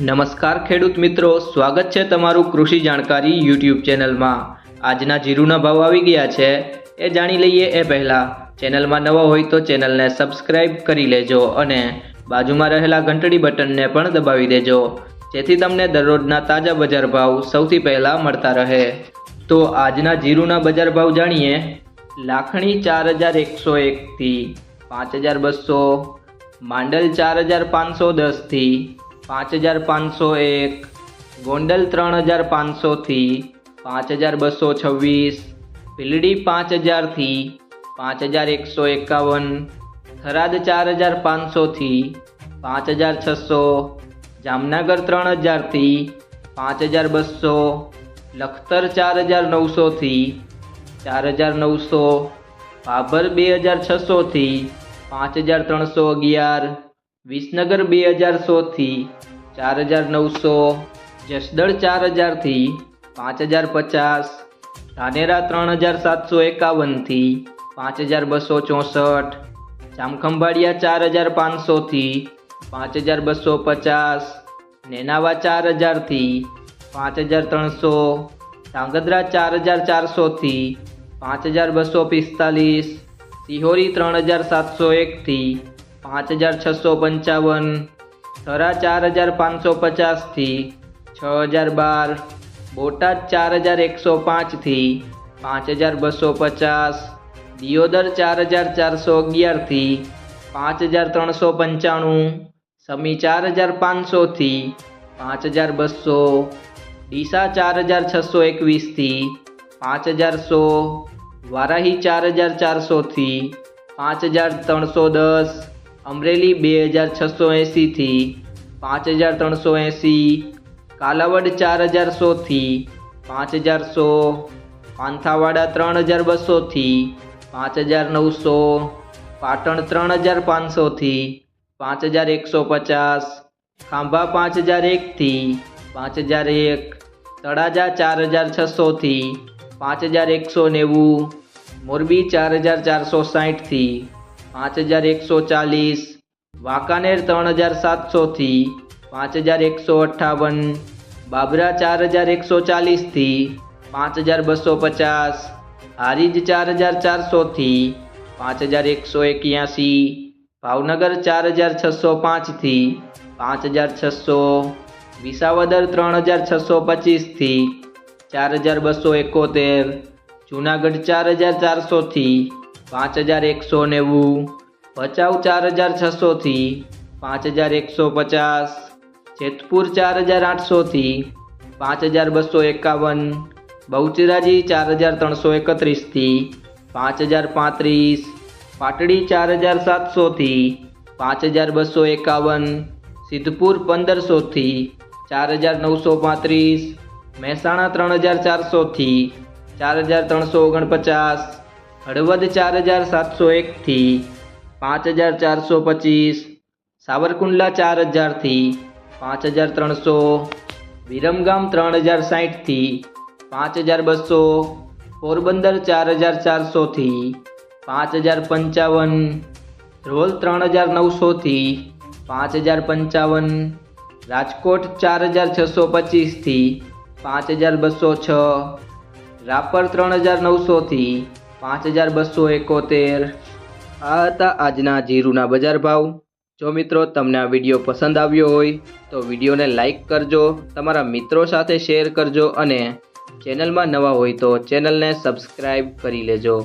નમસ્કાર ખેડૂત મિત્રો, સ્વાગત છે તમારું કૃષિ જાણકારી યુટ્યુબ ચેનલમાં. આજના જીરુના ભાવ આવી ગયા છે, એ જાણી લઈએ એ પહેલાં. ચેનલમાં નવા હોય તો ચેનલને સબસ્ક્રાઇબ કરી લેજો અને બાજુમાં રહેલા ઘંટડી બટનને પણ દબાવી દેજો, જેથી તમને દરરોજના તાજા બજાર ભાવ સૌથી પહેલાં મળતા રહે. તો આજના જીરુના બજાર ભાવ જાણીએ. લાખણી ચાર હજાર એકસો એકથી પાંચ હજાર બસો, માંડલ ચાર હજાર પાંચસો દસથી પાંચ હજાર પાંચસો એક, ગોંડલ ત્રણ હજાર પાંચસોથી પાંચ હજાર બસો છવ્વીસ ભીલડી પાંચ હજારથી પાંચ હજાર એકસો એકાવન, થરાદ ચાર હજાર પાંચસોથી પાંચ હજાર છસો, જામનગર ત્રણ હજારથી પાંચ હજાર બસો, લખતર ચાર હજાર નવસોથી ચાર હજાર નવસો ભાભર બે હજાર છસોથી પાંચ હજાર ત્રણસો અગિયાર વિસનગર બે હજાર સોથી ચાર હજાર નવસો જસદળ ચાર હજારથી પાંચ હજાર પચાસ, ધાનેરા ત્રણ હજાર સાતસો એકાવનથી પાંચ હજાર બસો ચોસઠ, જામખંભાળિયા ચાર હજાર પાંચસોથી પાંચ હજાર બસો પચાસ, નેનાવા ચાર હજારથી પાંચ હજાર ત્રણસો, ધાંગધ્રા ચાર હજાર ચારસોથી પાંચ હજાર બસો પિસ્તાલીસ, સિહોરી ત્રણ હજાર સાતસો એકથી પાંચ હજાર છસો પંચાવન થરા ચાર હજાર પાંચસો પચાસથી છ હજાર બાર, બોટાદ ચાર હજાર એકસો પાંચથી પાંચ હજાર બસો પચાસ, દિયોદર ચાર હજાર ચારસો અગિયારથી પાંચ હજાર ત્રણસો પંચાણું, સમી ચાર હજાર પાંચસોથી પાંચ હજાર બસો, ડીસા ચાર હજાર છસો એકવીસથી પાંચ હજાર સો, વારાહી ચાર હજાર ચારસોથી પાંચ હજાર ત્રણસો દસ અમરેલી બે હજાર છસો એંસીથી પાંચ હજાર ત્રણસો એંસી, કાલાવડ ચાર હજાર સોથી પાંચ હજાર સો પાંથાવાડા ત્રણ હજાર બસોથી પાંચ હજાર નવસો, પાટણ ત્રણ હજાર પાંચસોથી પાંચ હજાર એકસો પચાસ, ખાંભા પાંચ હજાર એકથી પાંચ હજાર એક, તળાજા ચાર હજાર છસોથી પાંચ હજાર એકસો નેવું, મોરબી ચાર હજાર ચારસો સાઠથી પાંચ હજાર એકસો ચાલીસ વાંકાનેર ત્રણ હજાર સાતસોથી પાંચ હજાર એકસો અઠ્ઠાવન બાબરા ચાર હજાર એકસો ચાલીસથી પાંચ હજાર બસો પચાસ હારીજ ચાર હજાર ચારસોથી પાંચ હજાર એકસો એક્યાસી ભાવનગર ચાર હજાર છસો પાંચથી પાંચ હજાર છસો વિસાવદર ત્રણ હજાર છસો પચીસથી ચાર હજાર બસો એકોતેર જુનાગઢ ચાર હજાર ચારસોથી પાંચ હજાર એકસો નેવું, ભચાઉ ચાર હજાર છસોથી, પાંચ હજાર એકસો પચાસ, જેતપુર ચાર હજાર આઠસોથી, પાંચ હજાર બસો એકાવન, બહુચરાજી ચાર હજાર ત્રણસો એકત્રીસથી, પાંચ હજાર પાંત્રીસ, પાટડી ચાર હજાર સાતસોથી, પાંચ હજાર બસો એકાવન, સિદ્ધપુર પંદરસોથી, ચાર હજાર નવસો પાંત્રીસ, મહેસાણા ત્રણ હજાર ચારસોથી, ચાર હજાર ત્રણસો ઓગણપચાસ હળવદ ચાર હજાર સાતસો એકથી પાંચ હજાર ચારસો પચીસ, સાવરકુંડલા ચાર હજારથી પાંચ હજાર ત્રણસો, વિરમગામ ત્રણ હજાર સાઠથી પાંચ હજાર બસો, પોરબંદર ચાર હજાર ચારસોથી પાંચ હજાર પંચાવન, ધ્રોલ ત્રણ હજાર નવસોથી પાંચ હજાર પંચાવન, રાજકોટ ચાર હજાર છસો પચીસથી પાંચ હજાર બસો છ, રાપર ત્રણ હજાર નવસોથી પાંચ હજાર બસો એકોતેર. આ હતા આજના જીરુના બજાર ભાવ. જો મિત્રો તમને આ વીડિયો પસંદ આવ્યો હોય, તો વિડીયોને લાઈક કરજો, તમારા મિત્રો સાથે શેર કરજો અને ચેનલમાં નવા હોય તો ચેનલને સબસ્ક્રાઈબ કરી લેજો.